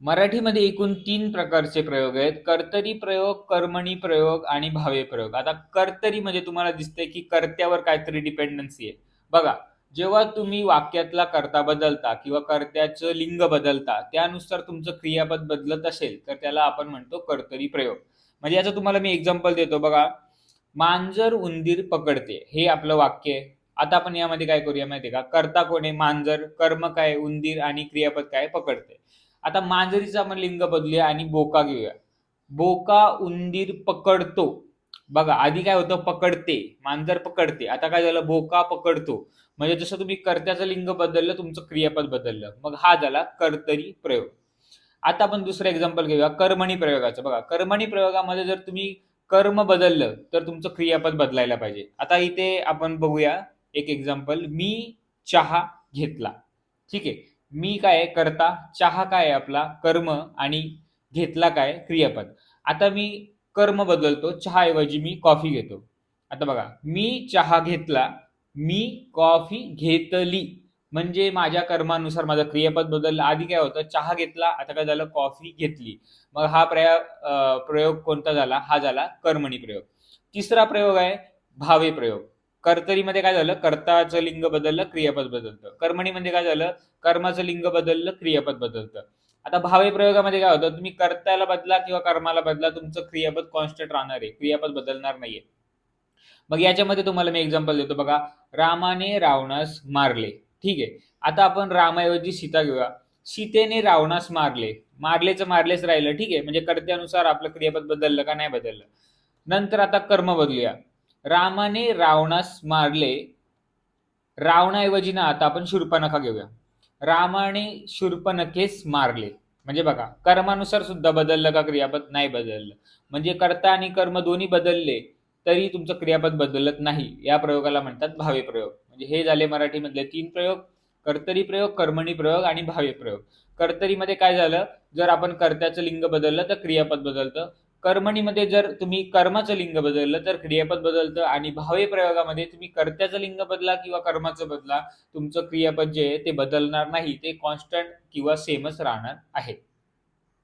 मराठीमध्ये एकूण तीन प्रकारचे प्रयोग आहेत. कर्तरी प्रयोग कर्मणी प्रयोग आणि भावे प्रयोग. आता कर्तरी म्हणजे तुम्हाला दिसतंय की कर्त्यावर काहीतरी डिपेंडन्सी आहे. बघा जेव्हा तुम्ही वाक्यातला कर्ता बदलता किंवा कर्त्याचं लिंग बदलता त्यानुसार तुमचं क्रियापद बदलत असेल तर त्याला आपण म्हणतो कर्तरी प्रयोग. म्हणजे याचं तुम्हाला मी एक्झाम्पल देतो. बघा मांजर उंदीर पकडते. हे आपलं वाक्य आहे. आता आपण यामध्ये काय करूया माहितीये का? कर्ता कोण आहे? मांजर. कर्म काय? उंदीर आणि क्रियापद काय? पकडते. आता मांजरीचं आपण लिंग बदलूया आणि बोका घेऊया. बोका उंदीर पकडतो. बघा आधी काय होतं? पकडते. मांजर पकडते. आता काय झालं? बोका पकडतो. म्हणजे जसं तुम्ही कर्त्याचं लिंग बदललं तुमचं क्रियापद बदललं. मग हा झाला कर्तरी प्रयोग. आता आपण दुसरं एक्झाम्पल घेऊया. कर्मणी प्रयोगाचं. बघा कर्मणी प्रयोगामध्ये जर तुम्ही कर्म बदललं तर तुमचं क्रियापद बदलायला पाहिजे. आता इथे आपण बघूया एक एक्झाम्पल मी चहा घेतला. ठीक आहे? मी काय करता. चहा काय आपला? कर्म आणि घेतला काय? क्रियापद. आता मी कर्म बदलतो. चहाऐवजी मी कॉफी घेतो. आता बघा मी चहा घेतला मी कॉफी घेतली. म्हणजे माझ्या कर्मानुसार माझं क्रियापद बदललं. आधी काय होतं? चहा घेतला आता काय झालं? कॉफी घेतली. मग हा प्रयोग प्रयोग कोणता झाला? हा झाला कर्मणी प्रयोग. तिसरा प्रयोग आहे भावे प्रयोग. कर्तरीमध्ये काय झालं? कर्ताचं लिंग बदललं क्रियापद बदलतं. कर्मणीमध्ये म्हणजे काय झालं? कर्माचं लिंग बदललं क्रियापद बदलतं. आता भावे प्रयोगामध्ये काय होतं? तुम्ही कर्त्याला बदला किंवा कर्माला बदला तुमचं क्रियापद कॉन्स्टंट राहणार आहे. क्रियापद बदलणार नाहीये. मग याच्यामध्ये तुम्हाला मी एक्झाम्पल देतो. बघा रामाने रावणास मारले. ठीक आहे? आता आपण रामाऐवजी सीता घेऊया. सीतेने रावणास मारले. मारलेचं मारलेच राहिलं. ठीक आहे? म्हणजे कर्त्यानुसार आपलं क्रियापद बदललं का नाही बदललं? नंतर आता कर्म बदलूया. रामाने रावणास मारले. रावणाऐवजी ना आता आपण शूर्पणखा घेऊया. रामाने शूर्पणखेस मारले. म्हणजे बघा कर्मानुसार सुद्धा बदललं का क्रियापद? नाही बदललं. म्हणजे कर्ता आणि कर्म दोन्ही बदलले तरी तुमचं क्रियापद बदलत नाही. या प्रयोगाला म्हणतात भावे प्रयोग. म्हणजे हे झाले मराठीमधले तीन प्रयोग. कर्तरी प्रयोग कर्मणी प्रयोग आणि भावे प्रयोग. कर्तरीमध्ये काय झालं? जर आपण कर्त्याचं लिंग बदललं तर क्रियापद बदलतं. कर्मणीमध्ये जर तुम्ही कर्माचं लिंग बदललं तर क्रियापद बदलतं आणि भावे प्रयोगामध्ये तुम्ही कर्त्याचं लिंग बदला किंवा कर्माचं बदला तुमचं क्रियापद जे आहे ते बदलणार नाही ते कॉन्स्टंट किंवा सेमच राहणार आहे.